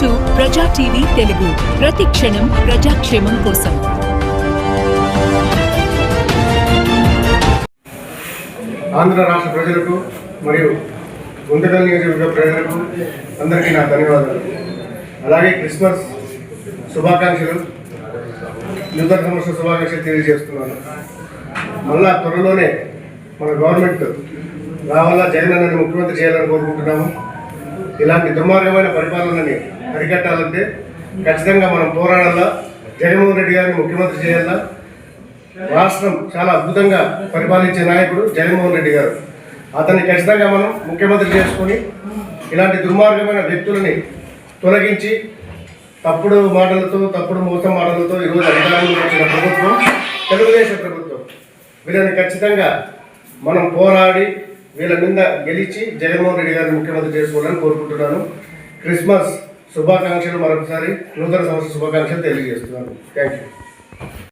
To ప్రజా TV Telugu. ప్రతి క్షణం ప్రజాక్షేమం కోసం. ఆంధ్ర రాష్ట్ర ప్రజలకు మరియు గుంతకల్ నియోజకవర్గ ప్రజలకు అందరికీ నా ధన్యవాదాలు. అలాగే క్రిస్మస్ శుభాకాంక్షలు నూతన సంవత్సర శుభాకాంక్షలు తెలియజేస్తున్నాను. మళ్ళా త్వరలోనే మన గవర్నమెంట్ రావాలా జగన్ అన్నని ముఖ్యమంత్రి చేయాలని కోరుకుంటున్నాము. ఇలాంటి దుర్మార్గమైన పరిపాలనని అరికట్టాలంటే ఖచ్చితంగా మనం పోరాడాలా. జగన్మోహన్ రెడ్డి గారిని ముఖ్యమంత్రి చేయాలా. రాష్ట్రం చాలా అద్భుతంగా పరిపాలించే నాయకుడు జగన్మోహన్ రెడ్డి గారు. అతన్ని ఖచ్చితంగా మనం ముఖ్యమంత్రి చేసుకొని ఇలాంటి దుర్మార్గమైన వ్యక్తులని తొలగించి తప్పుడు మాటలతో తప్పుడు మోసం మాటలతో ఈరోజు అధికారంలో వచ్చిన ప్రభుత్వం తెలుగుదేశం ప్రభుత్వం వీళ్ళని ఖచ్చితంగా మనం పోరాడి వీళ్ళ మీద గెలిచి జగన్మోహన్ రెడ్డి గారిని ముఖ్యమంత్రి చేసుకోవాలని కోరుకుంటున్నాను. క్రిస్మస్ శుభాకాంక్షలు మరొకసారి. నూతన సంవత్సర శుభాకాంక్షలు తెలియజేస్తున్నాను. Thank you